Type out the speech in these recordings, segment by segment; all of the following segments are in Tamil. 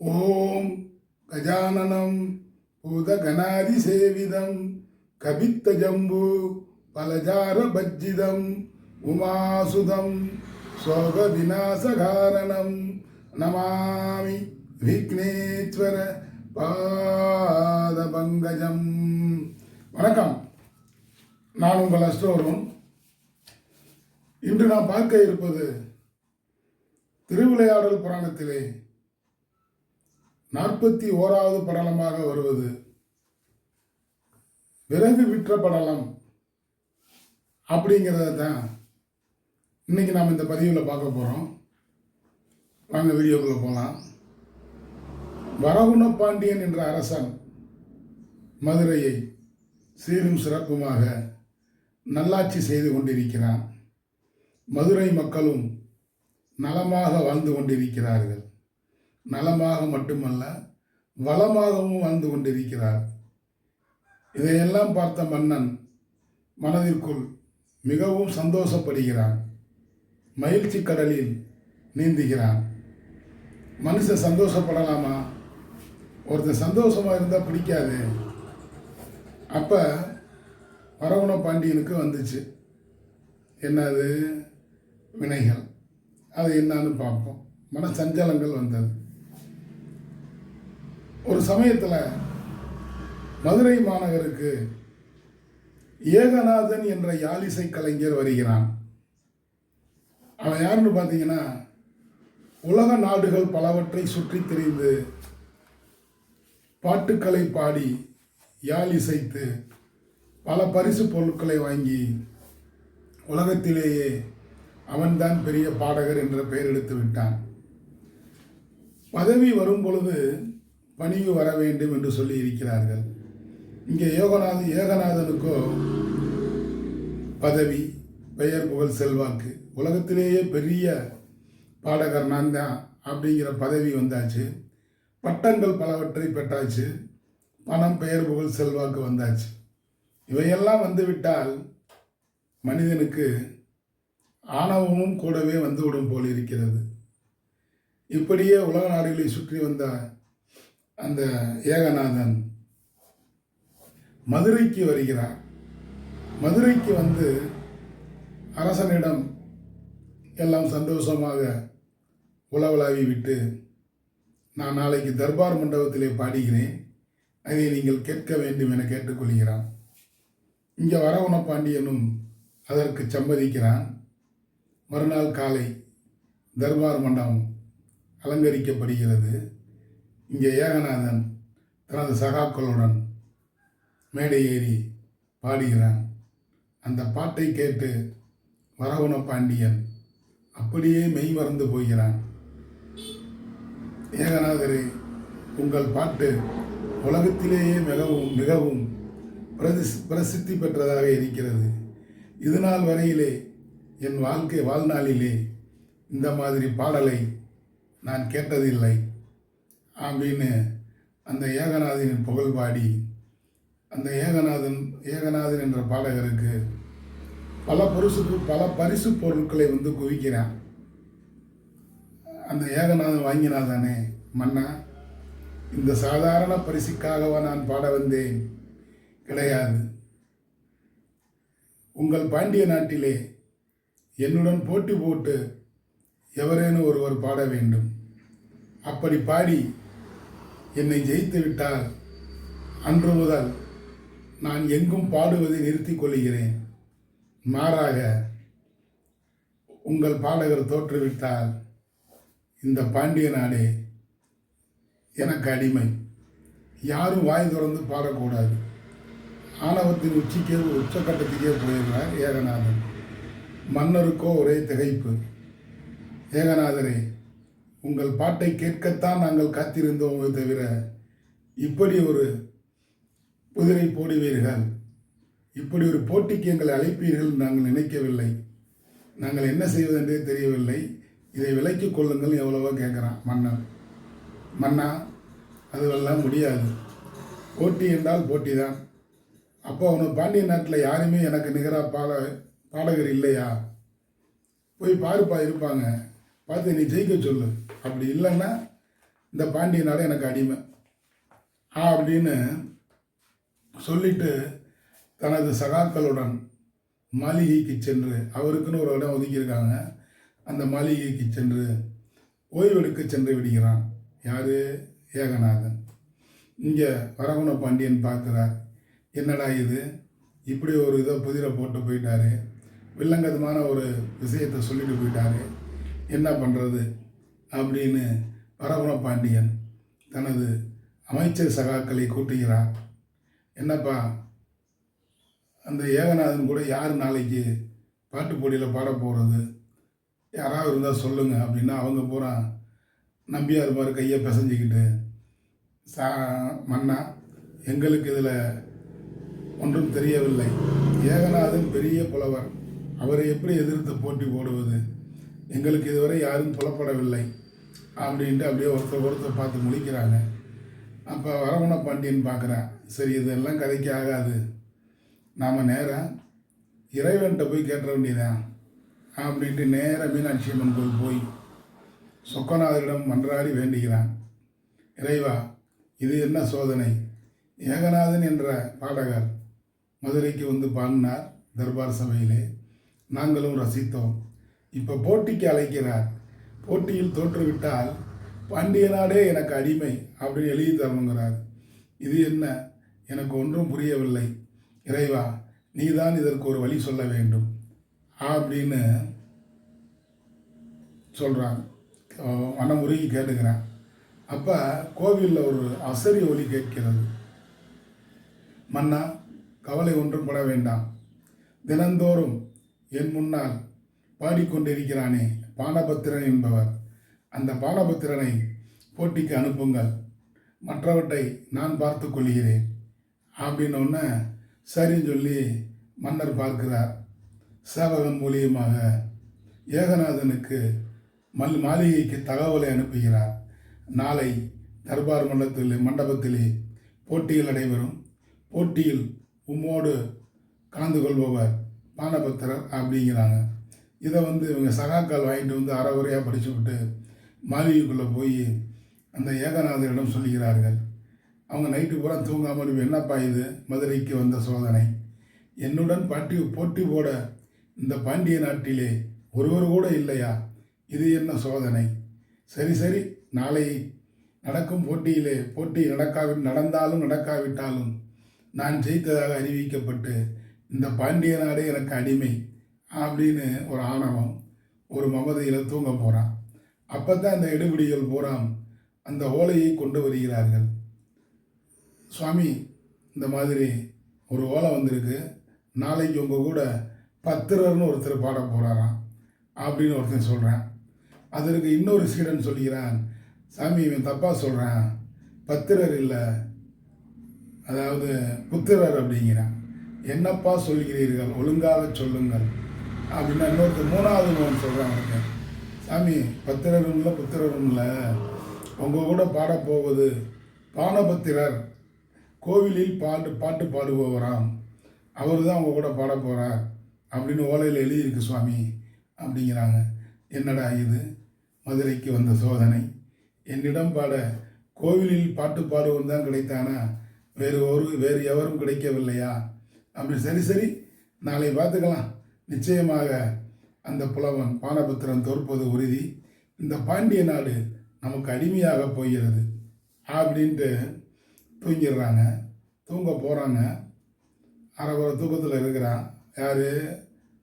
ஓம் கஜானனம் போத கணாதி சேவிதம் கபித்த ஜம்பு பலஜார பஜ்ஜிதம் உமாசுதம் சோக விநாசகாரணம் நமாமி விக்னேஸ்வர பாதபங்கஜம். வணக்கம். நான் உங்கள் அஸ்ட்ரோரும் இன்று நான் பார்க்க இருப்பது திருவிளையாடல் புராணத்திலே நாற்பத்தி ஓராவது படலமாக வருவது. விறகு விற்ற படலம் அப்படிங்கிறத தான் இன்னைக்கு நாம் இந்த பதிவில் பார்க்க போகிறோம் வாங்க வீடியோக்குள்ளே போகலாம் வரகுண பாண்டியன் என்ற அரசன் மதுரையை சீரும் சிறப்புமாக நல்லாட்சி செய்து கொண்டிருக்கிறான். மதுரை மக்களும் நலமாக வாழ்ந்து கொண்டிருக்கிறார்கள். நலமாக மட்டுமல்ல வளமாகவும் வாழ்ந்து கொண்டிருக்கிறார். இதையெல்லாம் பார்த்த மன்னன் மனதிற்குள் மிகவும் சந்தோஷப்படுகிறான். மகிழ்ச்சி கடலில் நீந்துகிறான். மனுஷன் சந்தோஷப்படலாமா? ஒருத்தர் சந்தோஷமாக இருந்தால் பிடிக்காது. அப்போ வரகுண பாண்டியனுக்கு வந்துச்சு. என்னது? வினைகள். அது என்னான்னு பார்ப்போம். மன சஞ்சலங்கள் வந்தது. ஒரு சமயத்தில் மதுரை மாநகருக்கு ஏகநாதன் என்ற யாழிசை கலைஞர் வருகிறான். அவன் யாருன்னு பார்த்தீங்கன்னா உலக நாடுகள் பலவற்றை சுற்றித் திரிந்து பாட்டுக்களை பாடி யாழ் இசைத்து பல பரிசு பொருட்களை வாங்கி உலகத்திலேயே அவன்தான் பெரிய பாடகர் என்ற பெயர் எடுத்து விட்டான். பதவி வரும் பொழுது பணிவு வர வேண்டும் என்று சொல்லி இருக்கிறார்கள். இங்கே யோகநாத ஏகநாதனுக்கோ பதவி பெயர் புகழ் செல்வாக்கு. உலகத்திலேயே பெரிய பாடகர் நான் தான் அப்படிங்கிற பதவி வந்தாச்சு. பட்டங்கள் பலவற்றை பெற்றாச்சு. பணம் பெயர் புகழ் செல்வாக்கு வந்தாச்சு. இவையெல்லாம் வந்துவிட்டால் மனிதனுக்கு ஆணவமும் கூடவே வந்துவிடும் போல் இருக்கிறது இப்படியே உலக நாடுகளை சுற்றி வந்த அந்த ஏகநாதன் மதுரைக்கு வருகிறார். மதுரைக்கு வந்து அரசனிடம் எல்லாம் சந்தோஷமாக உலவலாவி விட்டு நான் நாளைக்கு தர்பார் மண்டபத்திலே பாடுகிறேன். அதை நீங்கள் கேட்க வேண்டும் என கேட்டுக்கொள்கிறான். இங்கே வரவண பாண்டியனும் அதற்கு சம்மதிக்கிறான். மறுநாள் காலை தர்பார் மண்டபம் அலங்கரிக்கப்படுகிறது. இங்கே ஏகநாதன் தனது சகாக்களுடன் மேடை ஏறி பாடுகிறான். அந்த பாட்டை கேட்டு வரகுண பாண்டியன் அப்படியே மெய் மறந்து போகிறான். ஏகநாதரே உங்கள் பாட்டு உலகத்திலேயே மிகவும் மிகவும் பிரதி பிரசித்தி பெற்றதாக இருக்கிறது. இது நாள் வரையிலே என் வாழ்க்கை வாழ்நாளிலே இந்த மாதிரி பாடலை நான் கேட்டதில்லை. அப்படின்னு அந்த ஏகநாதனின் புகழ் பாடி அந்த ஏகநாதன் ஏகநாதன் என்ற பாடகருக்கு பல பரிசு பல பரிசு பொருட்களை வந்து குவிக்கிறான். அந்த ஏகநாதன் வாங்கினாதானே மன்னா இந்த சாதாரண பரிசுக்காகவா நான் பாட வந்தேன்? கிடையாது. உங்கள் பாண்டிய நாட்டிலே என்னுடன் போட்டி போட்டு எவரேனும் ஒருவர் பாட வேண்டும். அப்படி பாடி என்னை ஜெயித்து விட்டால் அன்று முதல் நான் எங்கும் பாடுவதை நிறுத்திக் கொள்கிறேன். மாறாக உங்கள் பாடகர் தோற்றுவிட்டால் இந்த பாண்டிய நாடே எனக்கு அடிமை. யாரும் வாய் திறந்து பாடக்கூடாது. ஆணவத்தின் உச்சிக்கே உச்சக்கட்டத்துக்கே போயிடுறார் ஏகநாதன். மன்னருக்கோ ஒரே திகைப்பு. ஏகநாதரே உங்கள் பாட்டை கேட்கத்தான் நாங்கள் காத்திருந்தோமே தவிர இப்படி ஒரு குதிரை போடுவீர்கள். இப்படி ஒரு போட்டிக்கு எங்களை அழைப்பீர்கள் நாங்கள் நினைக்கவில்லை. நாங்கள் என்ன செய்வதென்றே தெரியவில்லை. இதை விலக்கி கொள்ளுங்கள் எவ்வளவோ கேட்குறான் மன்னர். மன்னா அதுவெல்லாம் முடியாது. போட்டி என்றால் போட்டி தான் அப்போ அவனு பாண்டிய நாட்டில் யாருமே எனக்கு நிகராக பாட பாடகர் இல்லையா? போய் பாருப்பா இருப்பாங்க. பார்த்து நீ ஜெயிக்க சொல்லு. அப்படி இல்லைன்னா இந்த பாண்டிய நாடு எனக்கு அடிமை. அப்படின்னு சொல்லிட்டு தனது சகாக்களுடன் மாளிகைக்கு சென்று அவருக்குன்னு ஒரு இடம் ஒதுக்கியிருக்காங்க. அந்த மாளிகைக்கு சென்று ஓய்வெடுக்க சென்று விடுகிறான். யார்? ஏகநாதன். இங்கே வரகுண பாண்டியன் பார்க்குறார். என்னடா இது? இப்படி ஒரு இதை புதிரை போட்டு போயிட்டாரு. வில்லங்கதமான ஒரு விஷயத்தை சொல்லிட்டு போயிட்டாரு. என்ன பண்ணுறது அப்படின்னு வரகுண பாண்டியன் தனது அமைச்சர் சகாக்களை கூட்டுகிறார் என்னப்பா அந்த ஏகநாதன் கூட யார் நாளைக்கு பாட்டு போட்டியில் பாட போகிறது யாராவது இருந்தால் சொல்லுங்கள் அப்படின்னா அவங்க பூரா நம்பியார் மாதிரி கையை பிசைஞ்சிக்கிட்டு சா மன்னா எங்களுக்கு இதில் ஒன்றும் தெரியவில்லை. ஏகநாதன் பெரிய புலவர். அவரை எப்படி எதிர்த்து போட்டி போடுவது? எங்களுக்கு இதுவரை யாரும் புலப்படவில்லை அப்படின்ட்டு அப்படியே ஒருத்தர் ஒருத்தர் பார்த்து முடிக்கிறாங்க அப்போ வரவண பாண்டியன் பார்க்குறேன் சரி இதெல்லாம் கதைக்கு ஆகாது. நாம் நேராக இறைவன்கிட்ட போய் கேட்ட வேண்டியதான் அப்படின்ட்டு நேராக மீனாட்சி அம்மன் கோயில் போய் சொக்கநாதரிடம் மன்றாடி வேண்டுகிறான். இறைவா இது என்ன சோதனை? ஏகநாதன் என்ற பாடகர் மதுரைக்கு வந்து பாடினார் தர்பார் சபையிலே. நாங்களும் ரசித்தோம். இப்போ போட்டிக்கு அழைக்கிறார். போட்டியில் தோற்றுவிட்டால் பாண்டிய நாடே எனக்கு அடிமை அப்படின்னு எழுதி தரணுங்கிறார். இது என்ன? எனக்கு ஒன்றும் புரியவில்லை. இறைவா நீதான் இதற்கு ஒரு வழி சொல்ல வேண்டும். அப்படின்னு சொல்கிறான் மனமுருகி கேட்டுக்கிறான் அப்போ கோவிலில் ஒரு அசரி ஒலி கேட்கிறது. மன்னா கவலை ஒன்றும் பட வேண்டாம். தினந்தோறும் என் முன்னால் பாடிக்கொண்டிருக்கிறானே பானபத்திரன் என்பவர். அந்த பானபத்திரனை போட்டிக்கு அனுப்புங்கள். மற்றவற்றை நான் பார்த்து கொள்கிறேன். அப்படின்னொன்னே சரின்னு சொல்லி மன்னர் பார்க்கிறார். சேவகன் மூலியமாக ஏகநாதனுக்கு மல் மாளிகைக்கு தகவலை அனுப்புகிறார். நாளை தர்பார் மண்டலத்தில் மண்டபத்திலே போட்டியில் நடைபெறும். போட்டியில் உம்மோடு கலந்து கொள்பவர் பானபத்திரர் அப்படிங்கிறாங்க. இதை வந்து இவங்க சகாக்கள் வாங்கிட்டு வந்து அறகுறையாக படித்து விட்டு மாளிகைக்குள்ளே போய் அந்த ஏகநாதரிடம் சொல்லுகிறார்கள். அவங்க நைட்டு பூரா தூங்காமல் என்னப்பா இது? மதுரைக்கு வந்த சோதனை. என்னுடன் பாட்டி போட்டி போட இந்த பாண்டிய நாட்டிலே ஒருவர் கூட இல்லையா? இது என்ன சோதனை? சரி சரி நாளை நடக்கும் போட்டியிலே போட்டி நடக்காவி நடந்தாலும் நடக்காவிட்டாலும் நான் ஜெயித்ததாக அறிவிக்கப்பட்டு இந்த பாண்டிய நாடே எனக்கு அடிமை. அப்படின்னு ஒரு ஆணவம் ஒரு மமதையில் தூங்க போகிறான் அப்போ தான் அந்த எடுபிடிகள் பூரா அந்த ஓலையை கொண்டு வருகிறார்கள். சுவாமி இந்த மாதிரி ஒரு ஓலை வந்திருக்கு. நாளைக்கு உங்கள் கூட பத்திரர்னு ஒருத்தர் பாட போகிறாராம் அப்படின்னு ஒருத்தன் சொல்கிறேன் அதற்கு இன்னொரு சீடன் சொல்கிறான் சாமி இவன் தப்பாக சொல்கிறான் பத்திரர் இல்லை. அதாவது புத்திரர் அப்படிங்கிறான். என்னப்பா சொல்கிறீர்கள்? ஒழுங்காக சொல்லுங்கள். அப்படின்னா இன்னொருத்தர் மூணாவது ஒன்று சொல்கிறாங்க சாமி பத்திரரும் இல்லை புத்திரரும் இல்லை உங்கள் கூட பாடப்போவது பானபத்திரர். கோவிலில் பாட்டு பாட்டு பாடுபவராம். அவர் தான் அவங்க கூட பாட போகிறார் அப்படின்னு ஓலையில் எழுதியிருக்கு சுவாமி. அப்படிங்கிறாங்க. என்னடா இது? மதுரைக்கு வந்த சோதனை. என்னிடம் பாட கோவிலில் பாட்டு பாடுவன் தான் கிடைத்தானா? வேறு ஒரு வேறு எவரும் கிடைக்கவில்லையா? அப்படி சரி சரி. நாளை பார்த்துக்கலாம். நிச்சயமாக அந்த புலவன் பானபுத்திரன் தோற்பது உறுதி. இந்த பாண்டிய நாடு நமக்கு அடிமையாக போகிறது. அப்படின்ட்டு தூங்கிடுறாங்க. தூங்க போகிறாங்க அரைக்குறை தூக்கத்தில் இருக்கிறான். யார்?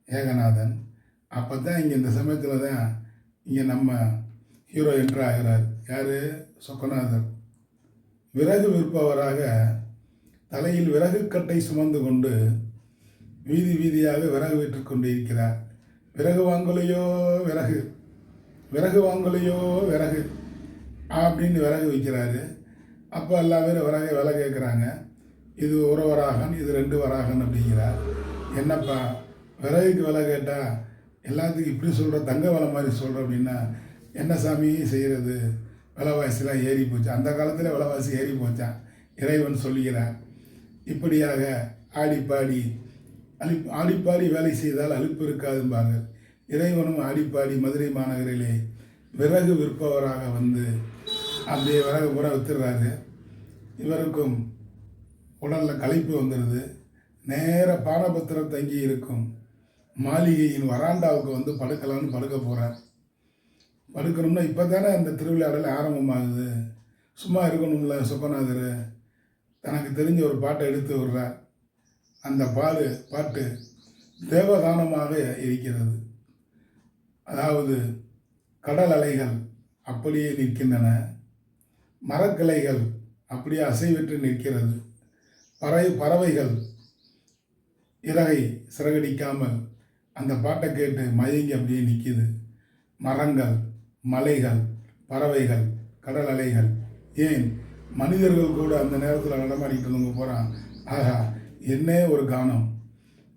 ஏகநாதன். அப்போ தான் இங்கே இந்த சமயத்தில் தான் இங்கே நம்ம ஹீரோ என்ட்ரு ஆகிறார். யார்? சொக்கநாதர். விறகு விற்பவராக தலையில் விறகு கட்டை சுமந்து கொண்டு வீதி வீதியாக விறகு விற்று கொண்டு இருக்கிறார். விறகு வாங்கலையோ விறகு? விறகு வாங்கலையோ விறகு? அப்படின்னு விறகு விற்கிறாரு. அப்போ எல்லா பேரும் விறகு விலை கேட்குறாங்க. இது ஒரு வராகன் இது ரெண்டு வராகன் அப்படிங்கிறார். என்னப்பா விறகுக்கு விலை கேட்டால் எல்லாத்துக்கும் இப்படி சொல்கிற தங்க விலை மாதிரி சொல்கிற அப்படின்னா என்ன சாமி செய்கிறது விலைவாசிலாம் ஏறி போச்சு. அந்த காலத்தில் விலைவாசி ஏறி போச்சான் இறைவன் சொல்லுகிறான் இப்படியாக ஆடிப்பாடி அழிப் ஆடிப்பாடி வேலை செய்தால் அழிப்பு இருக்காதும்பார்கள் இறைவனும் ஆடிப்பாடி மதுரை மாநகரிலே விறகு விற்பவராக வந்து அப்படியே விறகு பூரா வித்துடுறாரு இவருக்கும் உடலில் களைப்பு வந்துடுது நேர பாடபத்திரம் தங்கி இருக்கும். மாளிகையின் வராண்டாவுக்கு வந்து படுக்கலாம்னு படுக்க போகிறார் படுக்கணும்னா இப்போ தானே அந்த திருவிழாடல் ஆரம்பமாகுது. சும்மா இருக்கணும்ல சொக்கநாதர் தனக்கு தெரிஞ்ச ஒரு பாட்டை எடுத்து விடுறார். அந்த பாடு பாட்டு தேவகானமாக இருக்கிறது. அதாவது கடல் அலைகள் அப்படியே நிற்கின்றன. மரக்கிளைகள் அப்படியே அசைவிட்டு நிற்கிறது. பறை பறவைகள் இறகை சிறகடிக்காமல் அந்த பாட்டை கேட்டு மயங்கி அப்படியே நிற்கிது. மரங்கள் மலைகள் பறவைகள் கடல் அலைகள். ஏன்? மனிதர்கள் கூட அந்த நேரத்தில் நடமாடிட்டு இருந்தவங்க போகிறான் ஆகா என்ன ஒரு கானம்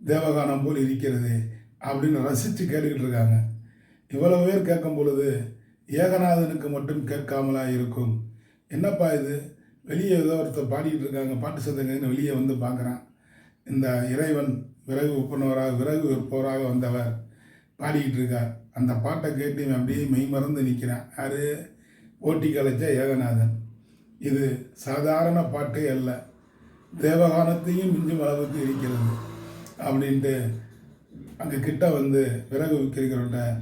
தேவகானம் போல் இருக்கிறது அப்படின்னு ரசித்து கேட்டுக்கிட்டு இருக்காங்க. இவ்வளவு பேர் கேட்கும் பொழுது ஏகநாதனுக்கு மட்டும் கேட்காமலா இருக்கும். என்னப்பா இது? வெளியே ஏதோ ஒருத்தர் பாடிக்கிட்டு இருக்காங்க பாட்டு சத்தங்கன்னு வெளியே வந்து பார்க்குறான். இந்த இறைவன் விறகு விற்பனவராக விறகு விற்பவராக வந்தவர் பாடிக்கிட்டு இருக்கார். அந்த பாட்டை கேட்டு அப்படியே மெய்மறந்து நிற்கிறான் யார்? ஓட்டி கலைச்ச ஏகநாதன். இது சாதாரண பாட்டே அல்ல. தேவகானத்தையும் மிஞ்சும் அளவுக்கு இருக்கிறது. அப்படின்ட்டு அங்கே கிட்ட வந்து விறகு விற்கிறவர்கிட்ட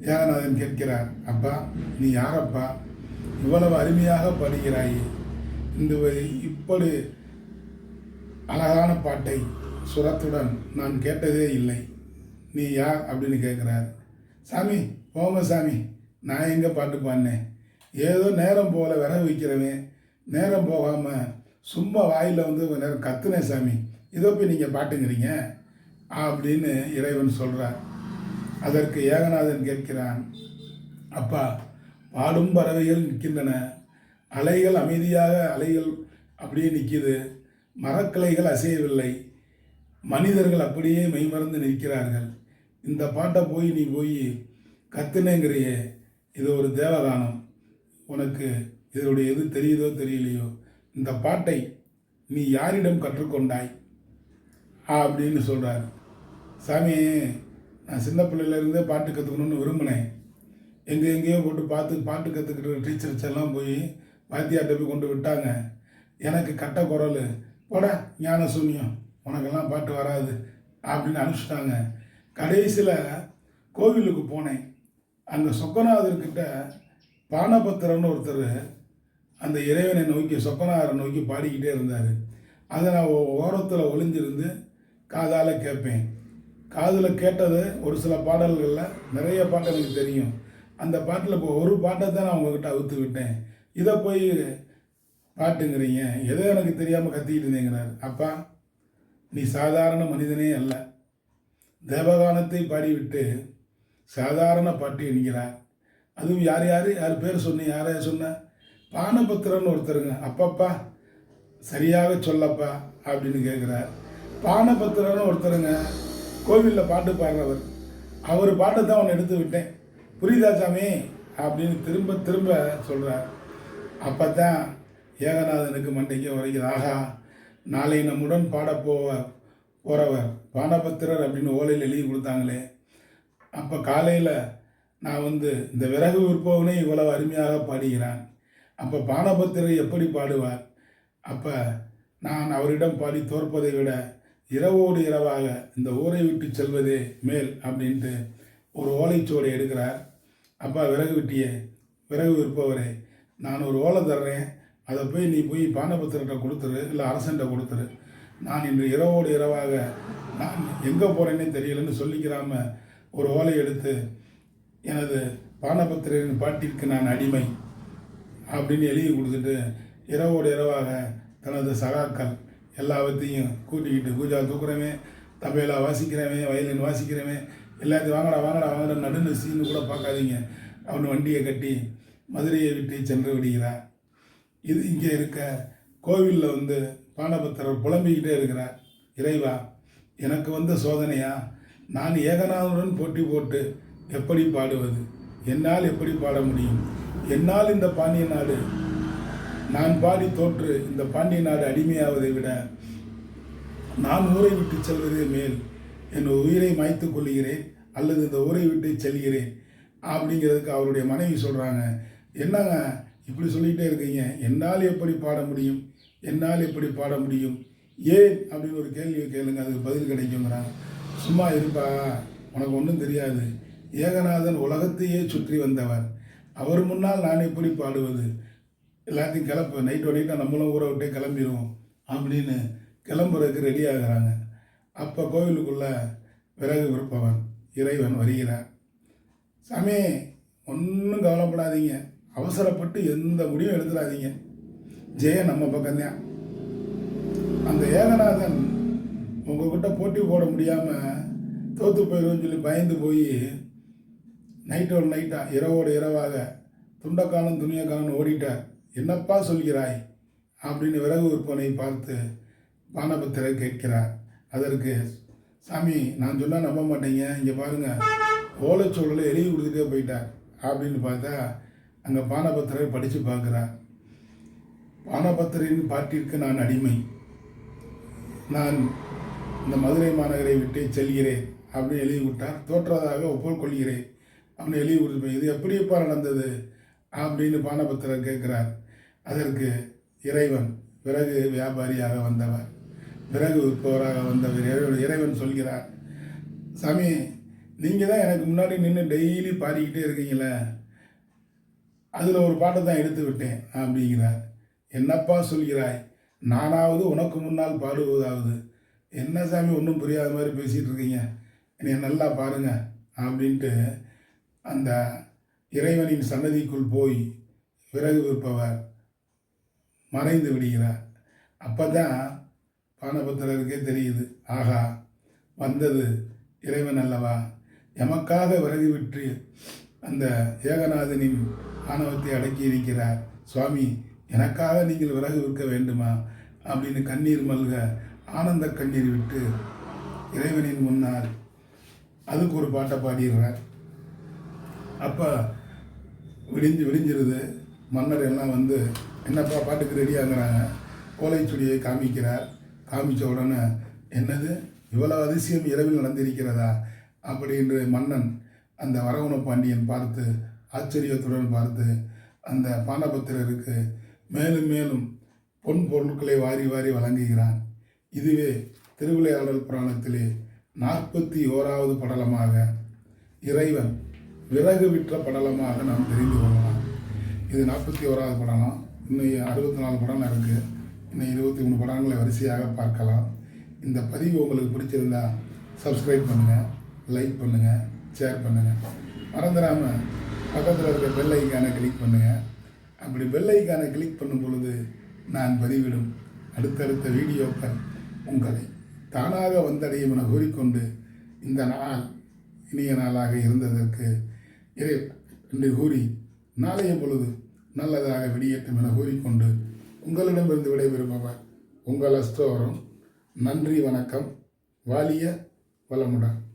ஏகநாதன் கேட்கிறார் அப்பா நீ யாரப்பா? இவ்வளவு அருமையாக பாடுகிறாய். இந்த இப்படி அழகான பாட்டை சுரத்துடன் நான் கேட்டதே இல்லை. நீ யார்? அப்படின்னு கேட்குறார். சாமி போங்க சாமி. நான் எங்கே பாட்டு பாடினேன்? ஏதோ நேரம் போகல விறகு வைக்கிறவன் நேரம் போகாமல் சும்மா வாயில் வந்து கொஞ்ச நேரம் கத்துனே சாமி இதை போய் நீங்கள் பாட்டுங்கிறீங்க அப்படின்னு இறைவன் சொல்கிறார் அதற்கு ஏகநாதன் கேட்கிறான் அப்பா பாடும் பறவைகள் நிற்கின்றன அலைகள் அமைதியாக அலைகள் அப்படியே நிற்கிது மரக்கிளைகள் அசையவில்லை மனிதர்கள் அப்படியே மெய்மறந்து நிற்கிறார்கள். இந்த பாட்டை போய் நீ போய் கத்துனேங்கிறியே இது ஒரு தேவதானம். உனக்கு இதனுடைய எது தெரியுதோ தெரியலையோ இந்த பாட்டை நீ யாரிடம் கற்றுக்கொண்டாய்? அப்படின்னு சொல்கிறார் சாமி நான் சின்ன பிள்ளையிலேருந்தே பாட்டு கற்றுக்கணும்னு விரும்பினேன். எங்கே எங்கேயோ போட்டு பார்த்து பாட்டு கற்றுக்கிட்டு டீச்சர்ஸ் எல்லாம் போய் வாத்தியார்கிட்ட போய் கொண்டு விட்டாங்க. எனக்கு கட்ட குரல் போட ஞான சூன்யம் உனக்கெல்லாம் பாட்டு வராது அப்படின்னு அனுப்பிச்சிட்டாங்க. கடைசியில் கோவிலுக்கு போனேன். அந்த சொக்கநாதர்கிட்ட பானபத்திரன்னு ஒருத்தர் அந்த இறைவனை நோக்கி சொப்பனாரை நோக்கி பாடிக்கிட்டே இருந்தார். அதை நான் ஓரத்தில் ஒளிஞ்சிருந்து காதால் கேட்பேன். காதில் கேட்டது ஒரு சில பாடல்களில் நிறைய பாட்டு எனக்கு தெரியும். அந்த பாட்டில் இப்போ ஒரு பாட்டை தான் நான் உங்ககிட்ட அவுத்து விட்டேன். இதை போய் பாட்டுங்கிறீங்க. எதோ எனக்கு தெரியாமல் கத்திக்கிட்டு இருந்தேங்கிறார். அப்பா நீ சாதாரண மனிதனே அல்ல. தேவகானத்தை பாடிவிட்டு சாதாரண பாட்டு என்கிறார் அதுவும் யார் யார்? யார் பேர் சொன்னி? யாரை சொன்ன? பானபத்திரன்னு ஒருத்தருங்க அப்பப்பா சரியாக சொல்லப்பா அப்படின்னு கேட்குறார் பானபத்திரன்னு ஒருத்தருங்க கோவிலில் பாட்டு பாடுறவர். அவர் பாட்டை தான் அவனை எடுத்து விட்டேன். புரியுதா சாமி? அப்படின்னு திரும்ப திரும்ப சொல்கிறார் அப்போ தான் ஏகநாதனுக்கு மண்டைக்கு உரைக்குது. ஆகா நாளை நம்முடன் பாடப்போவ போகிறவர் பானபத்திரர் அப்படின்னு ஓலையில் எழுதி கொடுத்தாங்களே. அப்போ காலையில் நான் வந்து இந்த விறகு விற்பவனே இவ்வளவு அருமையாக பாடுகிறான். அப்போ பானபத்திரை எப்படி பாடுவார்? அப்போ நான் அவரிடம் பாடி தோற்பதை விட இரவோடு இரவாக இந்த ஊரை விட்டு செல்வதே மேல் அப்படின்ட்டு ஒரு ஓலைச்சுவடை எடுக்கிறார். அப்பா விறகு விட்டியே விறகு விற்பவரே நான் ஒரு ஓலை தர்றேன். அதை போய் நீ போய் பானபத்திரத்தை கொடுத்துரு இல்லை அரசன்ட்ட கொடுத்துரு. நான் இன்று இரவோடு இரவாக நான் எங்கே போகிறேன்னே தெரியலன்னு சொல்லிக்கிறாம ஒரு ஓலை எடுத்து எனது பானபத்திரின் பாட்டிற்கு நான் அடிமை. அப்படின்னு எழுதி கொடுத்துட்டு இரவோடு இரவாக தனது சகாக்கள் எல்லாவற்றையும் கூட்டிக்கிட்டு பூஜா தூக்குறமே தபேலா வாசிக்கிறவன் வயலின் வாசிக்கிறவன் எல்லாத்தையும் வாங்கடா வாங்கடா வாங்கடா நடுன்னு சீனு கூட பார்க்காதீங்க. அவன் வண்டியை கட்டி மதுரையை விட்டு சென்று விடுகிறார். இது இங்கே இருக்க கோவிலில் வந்து பானபத்திரர் புலம்பிக்கிட்டே இருக்கிறார். இறைவா எனக்கு வந்த சோதனையா? நான் ஏகநாதனுடன் போட்டி போட்டு எப்படி பாடுவது? என்னால் எப்படி பாட முடியும்? என்னால் இந்த பாண்டிய நாடு நான் பாடி தோற்று இந்த பாண்டிய நாடு அடிமையாவதை விட நான் ஊரை விட்டு செல்வதே மேல் என் உயிரை மாய்த்து கொள்கிறேன் அல்லது இந்த ஊரை விட்டு செல்கிறேன் அப்படிங்கிறதுக்கு அவருடைய மனைவி சொல்கிறாங்க என்னங்க இப்படி சொல்லிகிட்டே இருக்கீங்க? என்னால் எப்படி பாட முடியும்? என்னால் எப்படி பாட முடியும்? ஏன்? அப்படின்னு ஒரு கேள்வியை கேளுங்க அதுக்கு பதில் கிடைக்குங்கிறாங்க சும்மா இருப்பா உனக்கு ஒன்றும் தெரியாது. ஏகநாதன் உலகத்தையே சுற்றி வந்தவர். அவர் முன்னால் நான் எப்படி பாடுவது. எல்லாத்தையும் கிளப்பு நைட் நைட்டாக நம்மளும் ஊரை விட்டே கிளம்பிடுவோம் அப்படின்னு கிளம்புறதுக்கு ரெடி ஆகிறாங்க. அப்போ கோவிலுக்குள்ள விறகு விற்பவன் இறைவன் வருகிறார். சாமி ஒன்றும் கவலைப்படாதீங்க. அவசரப்பட்டு எந்த முடிவும் எடுத்துடாதீங்க. ஜெயன் நம்ம பக்கம்தான். அந்த ஏகநாதன் உங்ககிட்ட போட்டி போட முடியாமல் தோற்று போயிடும்னு சொல்லி பயந்து போய் நைட்டோட நைட்டாக இரவோட இரவாக துண்டக்காலம் துணியக்காலம் ஓடிட்டார் என்னப்பா சொல்கிறாய்? அப்படின்னு விறகு விற்பனை பார்த்து பானபத்திரை கேட்கிறார். அதற்கு சாமி நான் சொன்னால் நம்ப மாட்டேங்க. இங்கே பாருங்கள் ஓலைச்சூழலை எழுதி கொடுத்துட்டே போயிட்டார். அப்படின்னு பார்த்தா அங்கே பானபத்திரை படித்து பார்க்குறார். பானபத்திரின் பாட்டிற்கு நான் அடிமை. நான் இந்த மதுரை மாநகரை விட்டு செல்கிறேன் அப்படின்னு எழுதி விட்டார். தோற்றதாக ஒப்புக்கொள்கிறேன் அப்படின்னு எழுதி போய் இது எப்படியப்பா நடந்தது? அப்படின்னு பானபத்திரர் கேட்குறார். அதற்கு இறைவன் பிறகு வியாபாரியாக வந்தவர் பிறகு விற்பவராக வந்தவர். இறைவன் இறைவன் சொல்கிறார் சாமி நீங்கள் தான் எனக்கு முன்னாடி நின்று டெய்லி பாடிக்கிட்டே இருக்கீங்களே அதில் ஒரு பாட்டை தான் எடுத்து விட்டேன் அப்படிங்கிறார். என்னப்பா சொல்கிறாய்? நானாவது உனக்கு முன்னால் பாடுவதாவது. என்ன சாமி ஒன்றும் புரியாத மாதிரி பேசிகிட்டு இருக்கீங்க. என்னை நல்லா பாருங்க அப்படின்ட்டு அந்த இறைவனின் சன்னதிக்குள் போய் விறகு விற்பவர் மறைந்து விடுகிறார். அப்போ தான் பானபத்திரருக்கே தெரியுது ஆகா வந்தது இறைவன் அல்லவா? எமக்காக விறகு விற்று அந்த ஏகநாதனின் ஆணவத்தை அடக்கி இருக்கிறார். சுவாமி எனக்காக நீங்கள் விறகு விற்க வேண்டுமா? அப்படின்னு கண்ணீர் மல்க ஆனந்த கண்ணீர் விட்டு இறைவனின் முன்னால் அதுக்கு ஒரு பாட்டை பாடிடுறார். அப்போ விடிஞ்சு விடிஞ்சிருது. மன்னர் எல்லாம் வந்து என்னப்பா பாட்டுக்கு ரெடியாகிறாங்க ஓலைச்சுடியை காமிக்கிறார். காமிச்ச உடனே என்னது? இவ்வளவு அதிசயம் இரவில் நடந்திருக்கிறதா? அப்படின்று மன்னன் அந்த வரகுண பாண்டியன் பார்த்து ஆச்சரியத்துடன் பார்த்து அந்த பாண்டபத்திரருக்கு மேலும் மேலும் பொன் பொருட்களை வாரி வாரி வழங்குகிறான். இதுவே திருவிளையாடல் புராணத்திலே நாற்பத்தி ஓராவது படலமாக இறைவன் விறகு விற்ற படலமாக நாம் தெரிந்து கொள்ளலாம். இது நாற்பத்தி ஓராவது படலம். இன்னும் அறுபத்தி நாலு படம் இருக்குது இன்னும் இருபத்தி மூணு படங்களை வரிசையாக பார்க்கலாம். இந்த பதிவு உங்களுக்கு பிடிச்சிருந்தா சப்ஸ்கிரைப் பண்ணுங்கள் லைக் பண்ணுங்கள் ஷேர் பண்ணுங்கள் மறந்துடாமல் பக்கத்தில் இருக்க பெல் ஐக்கானை கிளிக் பண்ணுங்கள் அப்படி பெல் ஐக்கானை கிளிக் பண்ணும் பொழுது நான் பதிவிடும். அடுத்தடுத்த வீடியோக்கள் உங்களை தானாக வந்தடையும் என கூறிக்கொண்டு இந்த நாள் இனிய நாளாக இருந்ததற்கு இறை என்று கூறி நாளைய பொழுது நல்லதாக விடியட்டும் என கூறிக்கொண்டு உங்களிடமிருந்து விடைபெறுபவர் உங்கள் அஸ்தோரம் நன்றி வணக்கம். வாலிய வளமுடன்.